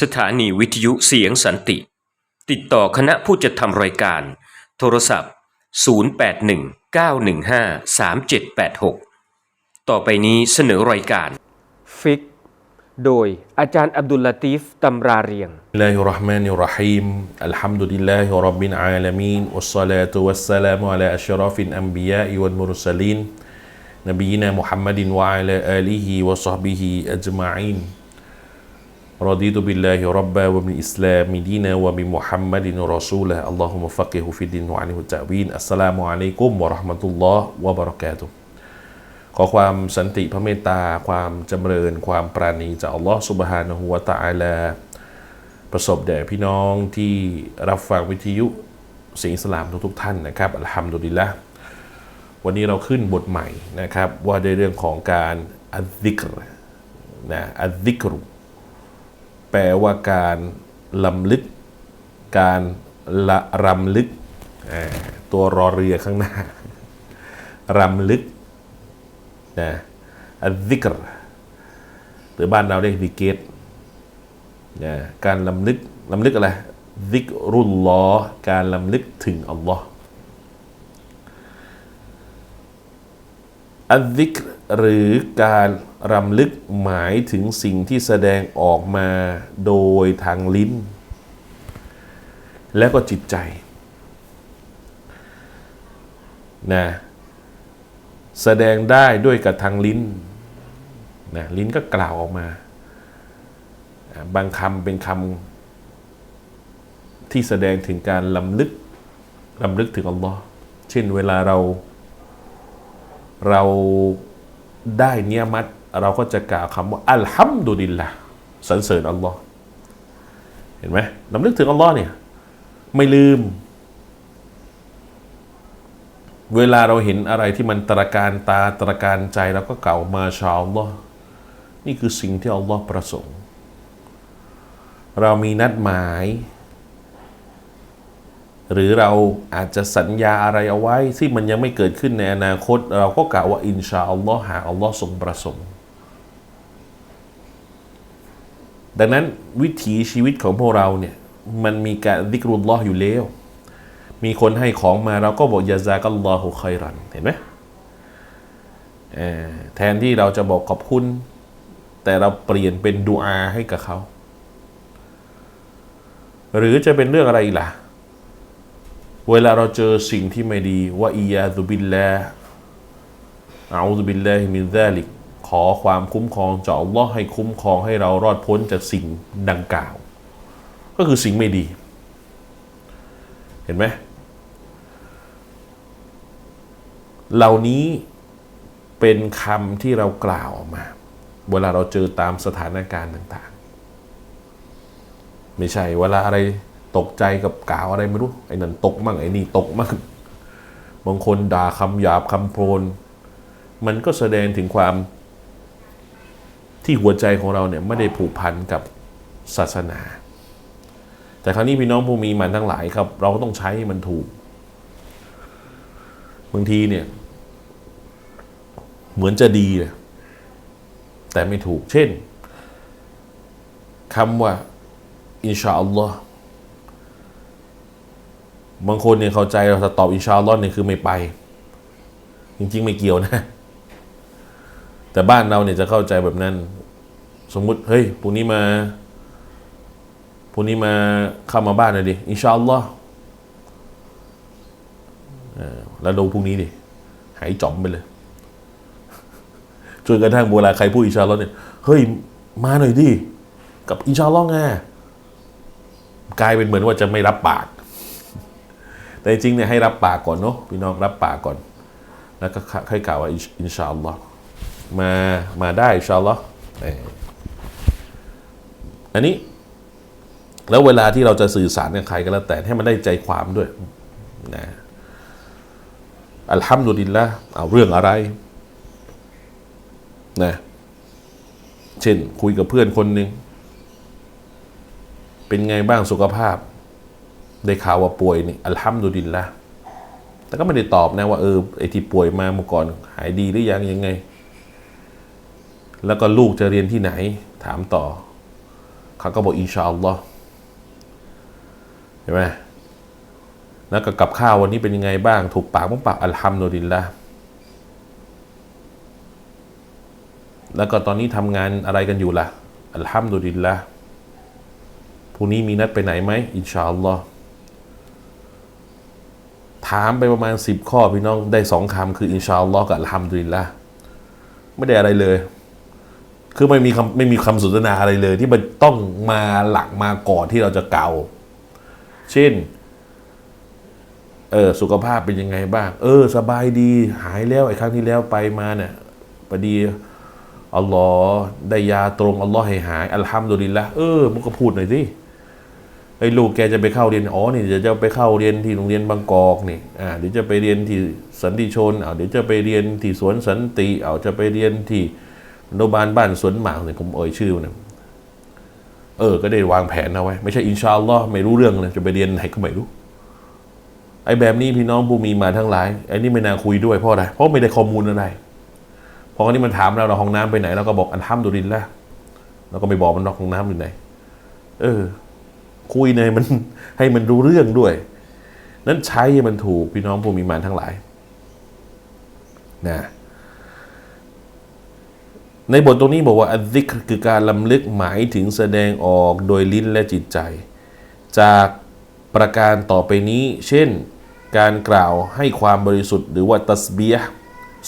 สถานีวิทยุเสียงสันติ ติดต่อคณะผู้จัดทำรายการ โทรศัพท์ 0819153786 ต่อไปนี้เสนอรายการ ฟิก โดยอาจารย์อับดุลลาตีฟตำราเรียงลาฮิรราะห์มานิรราะฮีมอัลฮัมดุลิลลาฮิรับบินอาลามีนวัสสลาตุวัสสลามุอะลาอัชรอฟินอัมบิยาอิวัลมุรุสลีนนบีนามุฮัมมัดวะอะลาอาลีฮิวะซอฮบิฮิอัจมาอีน رضيت بالله ربا وبالإسلام دينا وبمحمد رسولا اللهم فقه في الدين وعنه التأويل السلام عليكم ورحمة الله وبركاته ขอความสันติพระเมตตา ความจำเริญ ความปราณีจากอัลลอฮ์สุบฮานะฮูวะตะอาลา ประสบแด่พี่น้องที่รับฟังวิทยุเสียงอิสลามทุกๆท่านนะครับอัลฮัมดุลิลละวันนี้เราขึ้นบทใหม่นะครับ ว่าในเรื่องของการอัลซิกรนะอัลซิกรุ แปลว่าการลำลึก การละรำลึก ตัวรอเรือข้างหน้ารำลึกนะอัลซิกรหรือบ้านเราเรียกดิเกตนะการลำลึกลำลึกอะไรซิกรุลลอการลำลึกถึงอัลลอฮ์ อัซิกหรือการรำลึกหมายถึงสิ่งที่แสดงออกมาโดยทางลิ้น และก็จิตใจนะแสดงได้ด้วยกับทางลิ้นนะลิ้นก็กล่าวออกมา บางคำเป็นคำที่แสดงถึงการลำลึกลำลึกถึงอัลลอฮ์เช่นเวลาเรา เราได้เนียมัตเราก็จะกล่าวคำว่าอัลฮัมดุลิลละสรรเสริญอัลลอฮ์เห็นไหมลำลึกถึงอัลลอฮ์เนี่ย ไม่ลืม เวลาเราเห็นอะไรที่มันตระการตาตระการใจเราก็กล่าวมาชาอัลลอฮ์นี่คือสิ่งที่อัลลอฮ์ประสงค์ เรามีนัดหมาย หรือเราอาจจะสัญญาอะไรเอาไว้ ที่มันยังไม่เกิดขึ้นในอนาคต เราก็กล่าวว่าอินชาอัลลอฮ์หากอัลลอฮ์ทรงประสงค์ดังนั้นวิถีชีวิตของพวกเราเนี่ยมันมีการดิกรุลลอฮ์อยู่แล้ว มีคนให้ของมาเราก็บอกยาซากัลลอฮุคัยรันเห็นไหมแทนที่เราจะบอกขอบคุณ แต่เราเปลี่ยนเป็นดูอาให้กับเขา หรือจะเป็นเรื่องอะไรอีกล่ะ เวลาเราเจอสิ่งที่ไม่ดีว่าอียาตุบิลลาอาอุบิลลาฮิมินซาลิกขอความคุ้มครองจากอัลลอฮ์ให้คุ้มครองให้เรารอดพ้นจากสิ่งดังกล่าว ก็คือสิ่งไม่ดี เห็นไหมเหล่านี้เป็นคำที่เรากล่าวออกมา เวลาเราเจอตามสถานการณ์ต่าง ๆ ไม่ใช่เวลาอะไร ตกใจกับกล่าวอะไรไม่รู้ ไอ้นั่นตกมั่งไอ้นี่ตกมั่งบางคนด่าคำหยาบคำโพลนมันก็แสดงถึงความที่หัวใจของเราเนี่ยไม่ได้ผูกพันกับศาสนา แต่ครั้นี้พี่น้องผู้มีมันทั้งหลายครับ เราก็ต้องใช้ให้มันถูก บางทีเนี่ย เหมือนจะดีแต่ไม่ถูก เช่นคำว่า อินชาอัลลอฮ์ บางคนเนี่ยเข้าใจเราจะตอบอินชาอัลลอฮ์เนี่ยคือไม่ไป จริง ๆ ไม่เกี่ยวนะ แต่บ้านเราเนี่ยจะเข้าใจแบบนั้น สมมุติเฮ้ยพรุ่งนี้มาพรุ่งนี้มาเข้ามาบ้านหน่อยดิอินชาอัลลอฮ์แล้วดูพรุ่งนี้ดิหายจ่อมไปเลยจนกระทั่งเวลาใครพูดอินชาอัลลอฮ์เนี่ยเฮ้ยมาหน่อยดิกับอินชาอัลลอฮ์ไงกลายเป็นเหมือนว่าจะไม่รับปาก แต่จริงเนี่ยให้รับปากก่อนเนาะพี่น้องรับปากก่อน แล้วก็ค่อยกล่าวว่าอินชาอัลลอฮ์มามาได้อินชาอัลลอฮ์อออันนี้ แล้วเวลาที่เราจะสื่อสารกับใครก็แล้วแต่ให้มันได้ใจความด้วยนะอัลฮัมดุลิลละเอาเรื่องอะไรนะเช่นคุยกับเพื่อนคนหนึ่งเป็นไงบ้างสุขภาพ ได้ข่าวว่าป่วยนี่อัลฮัมดุลิลละแต่ก็ไม่ได้ตอบนะว่าเออไอที่ป่วยมาเมื่อก่อนหายดีหรือยังยังไง แล้วก็ลูกจะเรียนที่ไหน ถามต่อ เขาก็บอกอินชาอัลลอฮ์เห็นไหมแล้วก็กับข้าววันนี้เป็นยังไงบ้าง ถูกปากมั้งปากอัลฮัมดุลิลละแล้วก็ตอนนี้ทำงานอะไรกันอยู่ล่ะอัลฮัมดุลิลละพรุ่งนี้มีนัดไปไหนไหมอินชาอัลลอฮ์ ถามไปประมาณสิบข้อพี่น้องได้สองคำคืออินชาอัลลอฮ์กับอัลฮัมดุลิลละไม่ได้อะไรเลย คือไม่มีคำไม่มีคำสนทนาอะไรเลย ที่มันต้องมาหลักมาก่อนที่เราจะเกาเช่นเออสุขภาพเป็นยังไงบ้าง เออ สบายดีหายแล้วไอ้ครั้งที่แล้วไปมาเนี่ยพอดีอัลลอฮ์ได้ยาตรงอัลลอฮ์ให้หายอัลฮัมดุลิลละเออมึงก็พูดหน่อยสิ ไอ้ลูกแกจะไปเข้าเรียนอ๋อนี่เดี๋ยวจะไปเข้าเรียนที่โรงเรียนบางกอกนี่อ่าเดี๋ยวจะไปเรียนที่สันติชนอ่าเดี๋ยวจะไปเรียนที่สวนสันติเอาจะไปเรียนที่อนุบาลบ้านสวนหมากเนี่ยผมเอ่ยชื่อมันะเออ ก็ได้วางแผนเอาไว้ ไม่ใช่อินชาอัลลอฮ์ไม่รู้เรื่องเลยจะไปเรียนไหนก็ไม่รู้ไอ้แบบนี้พี่น้องผู้มีมาทั้งหลายไอ้นี่ไม่น่าคุยด้วยเพราะอะไรเพราะไม่ได้ข้อมูลอะไรพอคนนี้มันถามเราเราห้องน้ำไปไหนเราก็บอกอันห้ามดุรินละเราก็ไม่บอกมันนอกห้องน้ำอยู่ไหน เออ คุยในมันให้มันรู้เรื่องด้วย นั้นใช้มันถูกพี่น้องผู้มีมาทั้งหลายนะในบทตรงนี้บอกว่าอัลซิกคือการลำลึกหมายถึงแสดงออกโดยลิ้นและจิตใจ จากประการต่อไปนี้ เช่นการกล่าวให้ความบริสุทธิ์หรือว่าตัสเบีย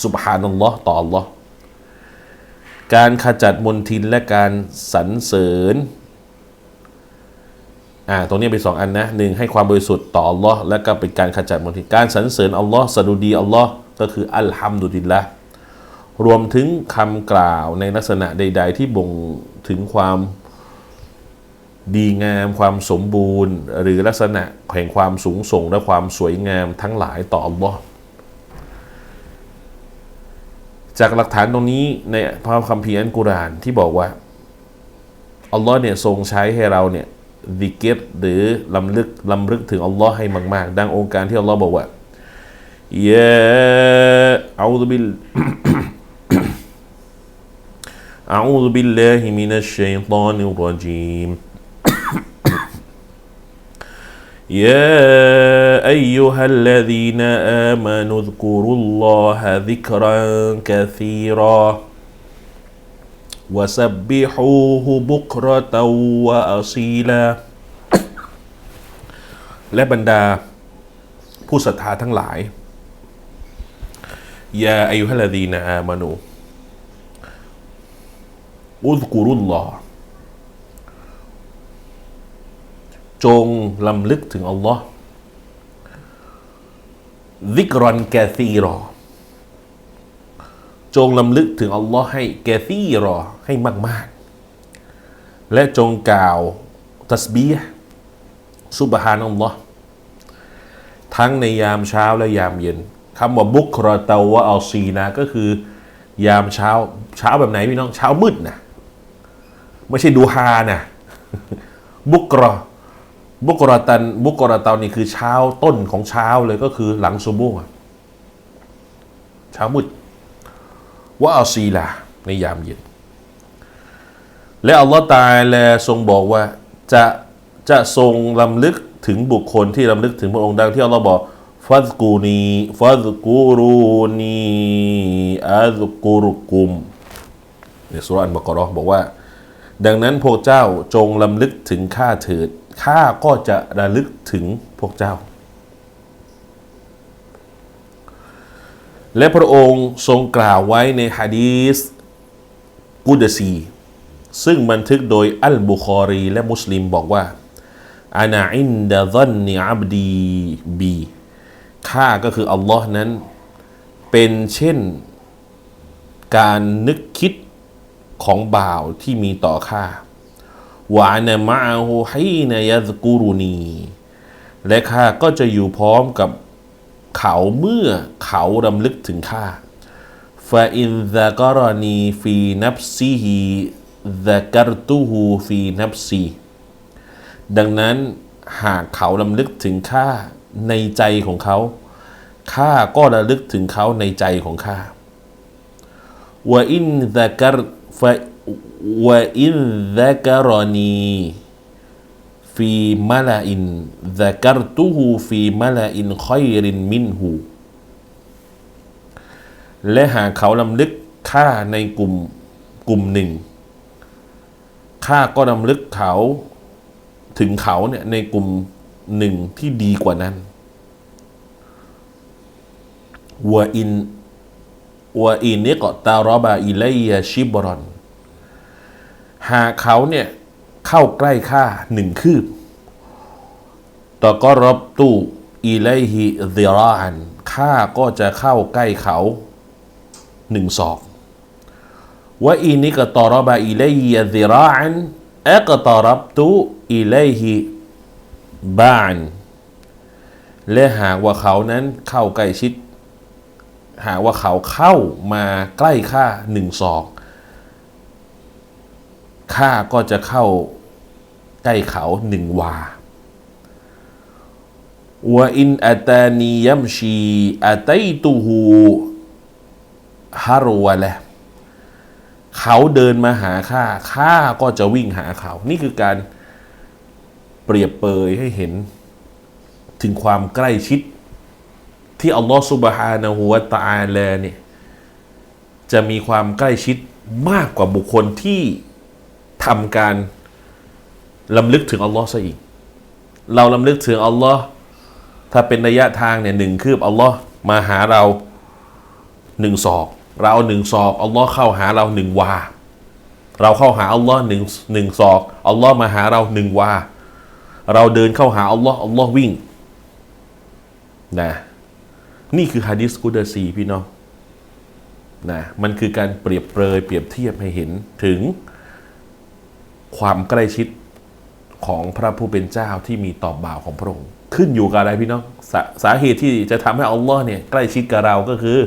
สุบฮานัลลอฮ์ต่อ Allah การขจัดมนทินและการสรรเสริญ อ่าตรงนี้เป็นสองอันนะหนึ่งให้ความบริสุทธิ์ต่อ Allah และก็เป็นการขจัดมนทินการสรรเสริญอัลลอฮ์สดุดีอัลลอฮ์ก็คืออัลฮัมดุลิลละรวมถึงคำกล่าวในลักษณะใด ๆ ที่บ่งถึงความดีงามความสมบูรณ์ หรือลักษณะแห่งความสูงส่งและความสวยงามทั้งหลายต่ออัลลอฮ์จากหลักฐานตรงนี้ในพระคัมภีร์อัลกุรอานที่บอกว่าอัลลอฮ์เนี่ยทรงใช้ให้เราเนี่ย ดิเกตหรือลำลึกลำลึกถึงอัลลอฮ์ให้มาก ๆ ดังองค์การที่อัลลอฮ์บอกว่ายะอูซุบิล أعوذ بالله من الشيطان الرجيم يا أيها الذين آمنوا اذكروا الله ذكرا كثيرا وسبحوه بكرة وأصيلا และบรรดาผู้ศรัทธาทั้งหลาย ยาอายุฮัลลดีนาอามานู อุซกุรุลลอฮ์จงลำลึกถึงอัลลอฮ์ซิกรอนแกซีรอ จงลำลึกถึงอัลลอฮ์ให้แกซีรอให้มาก ๆ และจงกล่าวตัสบีฮ์ซุบฮานัลลอฮ์ทั้งในยามเช้าและยามเย็นคำว่าบุกรอตาวะอัลซีนะก็คือยามเช้าเช้าแบบไหนพี่น้องเช้ามืดนะไม่ใช่ดูฮานะบุกรอบุกรอตันบุกรอตานี่คือเช้าต้นของเช้าเลยก็คือหลังซุบฮ์อะเช้ามืด ว่าเอาซีลาในยามเย็น และอัลลอฮ์ตาอาลทรงบอกว่าจะจะทรงลำลึกถึงบุคคลที่ลำลึกถึงพระองค์ดังที่อัลลอฮ์บอกฟัซกูนีฟัซกูรูนีอัซกูรุกุมในสุราอันบากรอบอกว่า ดังนั้นพวกเจ้าจงลำลึกถึงข้าเถิดข้าก็จะระลึกถึงพวกเจ้า และพระองค์ทรงกล่าวไว้ในฮะดีสกุดซี ซึ่งบันทึกโดยอัลบุคอรีและมุสลิมบอกว่าอานาอินดะซันนิอับดีบีข้าก็คืออัลลอฮ์นั้น เป็นเช่นการนึกคิดของบ่าวที่มีต่อข้าวานะมาฮูฮีนยะกูรุนี และข้าก็จะอยู่พร้อมกับ เขาเมื่อเขารำลึกถึงข้าฟาอินซากรณีฟีนับซีฮีซากรตูฮูฟีนับซีดังนั้นหากเขารำลึกถึงข้าในใจของเขาข้าก็ระลึกถึงเขาในใจของข้าวอินซากรฟะวอินซะกรอนี ฟีมะลาอินซะกัรตุฮูฟีมะลาอินคอยรินมินหูและหากเขาลำลึกข้าในกลุ่มกลุ่มหนึ่งข้าก็ลำลึกเขาถึงเขาเนี่ยในกลุ่มหนึ่งที่ดีกว่านั้นวะอินวะอินนี่ก็ตารอบาอิเลยยชิบรอน หากเขาเนี่ย เข้าใกล้ข้าหนึ่งคืบต่อก็รบตู้อิเลฮิซิรานข้าก็จะเข้าใกล้เขาหนึ่งศอกว่าอินิกตอรบะอิเลฮิซิรานเอกตอรับตุอิเลฮิบานและหากว่าเขานั้นเข้าใกล้ชิด หากว่าเขาเข้ามาใกล้ข้าหนึ่งศอกข้าก็จะเข้า ใกล้เขาหนึ่งวาวะอินอัตานียัมชีอัตัยตูฮูฮารวะละเขาเดินมาหาข้าข้าก็จะวิ่งหาเขา นี่คือการเปรียบเปยให้เห็น ถึงความใกล้ชิด ที่อัลลอฮฺสุบฮานะฮูวะตะอาลาเนี่ยจะมีความใกล้ชิดมากกว่าบุคคลที่ทำการ ลำลึกถึงอัลลอฮ์ซะอีก เราลำลึกถึงอัลลอฮ์ถ้าเป็นระยะทางเนี่ยหนึ่งคืบอัลลอฮ์มาหาเราหนึ่งศอก เราหนึ่งศอกอัลลอฮ์เข้าหาเราหนึ่งวา เราเข้าหาอัลลอฮ์หนึ่งหนึ่งศอกอัลลอฮ์มาหาเราหนึ่งวา เราเดินเข้าหาอัลลอฮ์อัลลอฮ์วิ่งนะนี่คือฮะดิษกุดซีพี่น้องนะมันคือการเปรียบเปรยเปรียบเทียบให้เห็นถึงความใกล้ชิด ของพระผู้เป็นเจ้าที่มีต่อบ่าวของพระองค์ขึ้นอยู่กับอะไรพี่น้องสาสาเหตุที่จะทำให้อัลลอฮ์เนี่ยใกล้ชิดกับเราก็คือ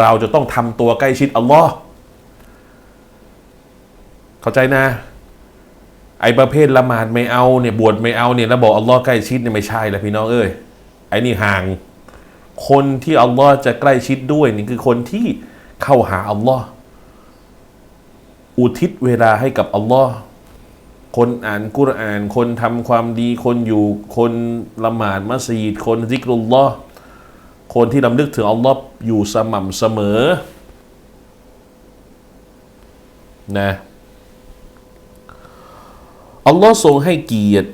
เราจะต้องทำตัวใกล้ชิดอัลลอฮ์เข้าใจนะ ไอประเภทละหมาดไม่เอาเนี่ยบวชไม่เอาเนี่ยแล้วบอกอัลลอฮ์ใกล้ชิดเนี่ยไม่ใช่แล้วพี่น้องเอ้ยไอนี่ห่าง คนที่อัลลอฮ์จะใกล้ชิดด้วยนี่คือคนที่เข้าหาอัลลอฮ์อุทิศเวลาให้กับอัลลอฮ์ คนอ่านกุรอาน คนทำความดี คนอยู่คนละหมาดมัสยิดคนซิกรุลลอฮ์คนที่ลำลึกถึงอัลลอฮ์อยู่สม่ำเสมอนะอัลลอฮ์ทรงให้เกียรติ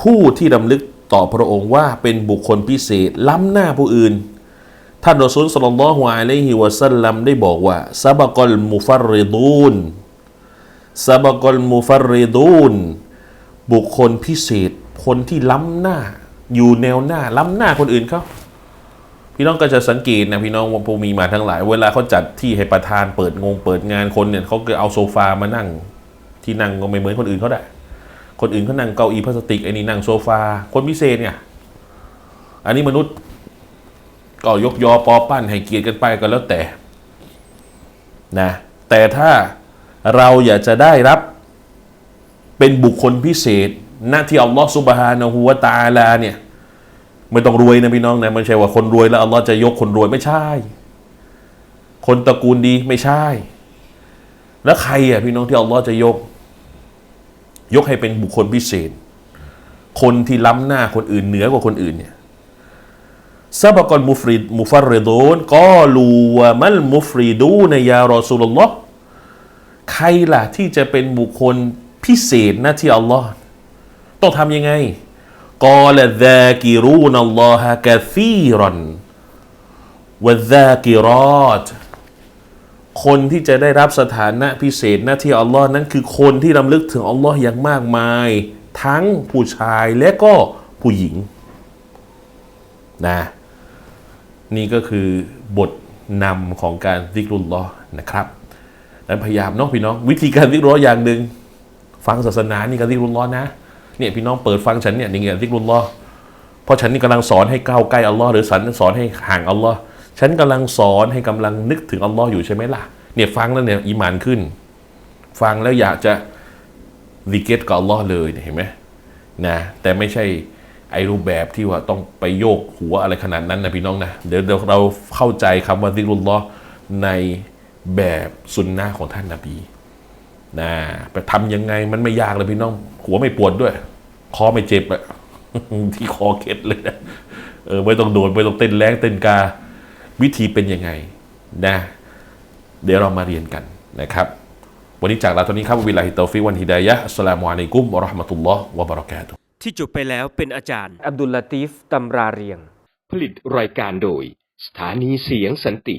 ผู้ที่ลำลึกต่อพระองค์ว่าเป็นบุคคลพิเศษ ล้ำหน้าผู้อื่น ท่านรอซูลสลลัลลอฮุอะลัยฮิวะสัลลัมได้บอกว่าซาบะกอลมุฟัรริดูน ซาบกลมุฟัรริดูนบุคคลพิเศษ คนที่ล้ำหน้า อยู่แนวหน้า ล้ำหน้าคนอื่นเขาพี่น้องก็จะสังเกตนะพี่น้องว่าพวกมีมาทั้งหลาย เวลาเขาจัดที่ให้ประธานเปิดงงเปิดงานคนเนี่ยเขาก็เอาโซฟามานั่ง ที่นั่งก็ไม่เหมือนคนอื่นเขาได้ คนอื่นเขานั่งเก้าอี้พลาสติกไอ้นี่นั่งโซฟา คนพิเศษเนี่ยอันนี้มนุษย์ก็ยกยอปอปั้นให้เกียรติกันไปก็แล้วแต่นะแต่ถ้า เราอยากจะได้รับเป็นบุคคลพิเศษหน้าที่อัลลอฮฺสุบฮานะฮูวตาลาเนี่ยไม่ต้องรวยนะพี่น้องนะไม่ใช่ว่าคนรวยแล้วอัลลอฮ์จะยกคนรวยไม่ใช่ คนตระกูลดีไม่ใช่ แล้วใครอะพี่น้องที่อัลลอฮ์จะยก ยกให้เป็นบุคคลพิเศษ คนที่ล้ำหน้าคนอื่นเหนือกว่าคนอื่นเนี่ยซาบกอนมุฟริดมุฟัรริดูนก็ลูวะมัลมุฟริดูนยารอสูลุลลอฮ์ ใครล่ะที่จะเป็นบุคคลพิเศษหน้าที่อัลลอฮ์ต้องทำยังไงกอละซากิรูนัลลอฮะกะซีรันวะซากิรอตคนที่จะได้รับสถานะพิเศษหน้าที่อัลลอฮ์นั้นคือคนที่รำลึกถึงอัลลอฮ์อย่างมากมาย ทั้งผู้ชายและก็ผู้หญิงนะนี่ก็คือบทนำของการซิกรุลลอ์นะครับ นั้นพยายามเนาะพี่น้องวิธีการซิกรุลลอฮ์อย่างหนึ่งฟังศาสนานี่การซิกรุลลอฮ์นะเนี่ยพี่น้องเปิดฟังฉันเนี่ยนี่ไงซิกรุลลอฮ์เพราะฉันนี่กำลังสอนให้ก้าวใกล้อัลลอฮ์หรือสันสอนให้ห่างอัลลอฮ์ฉันกำลังสอนให้กำลังนึกถึงอัลลอฮ์อยู่ใช่ไหมล่ะเนี่ยฟังแล้วเนี่ยอีหมานขึ้น ฟังแล้วอยากจะดิเกตกับอัลลอฮ์เลยเห็นไหมนะแต่ไม่ใช่ไอรูปแบบที่ว่าต้องไปโยกหัวอะไรขนาดนั้นนะพี่น้องนะเดี๋ยวเราเข้าใจคำว่าซิกรุลลอฮ์ใน แบบสุนนะของท่านนาบีนะไปทำยังไงมันไม่ยากเลยพี่น้อง หัวไม่ปวดด้วย คอไม่เจ็บอะที่คอเคล็ดเลยนะเออไม่ต้องโดดไม่ต้องเต้นแรงเต้นกา วิธีเป็นยังไงนะ เดี๋ยวเรามาเรียนกันนะครับ วันนี้จากลาตอนนี้ครับวิลลาฮิตอฟิกวันฮิดายะห์อัสสลามุอะลัยกุมวะเราะห์มะตุลลอฮ์วะบะเราะกาตุฮ์ที่จบไปแล้วเป็นอาจารย์ อับดุลลาตีฟตำราเรียง ผลิตรายการโดย สถานีเสียงสันติ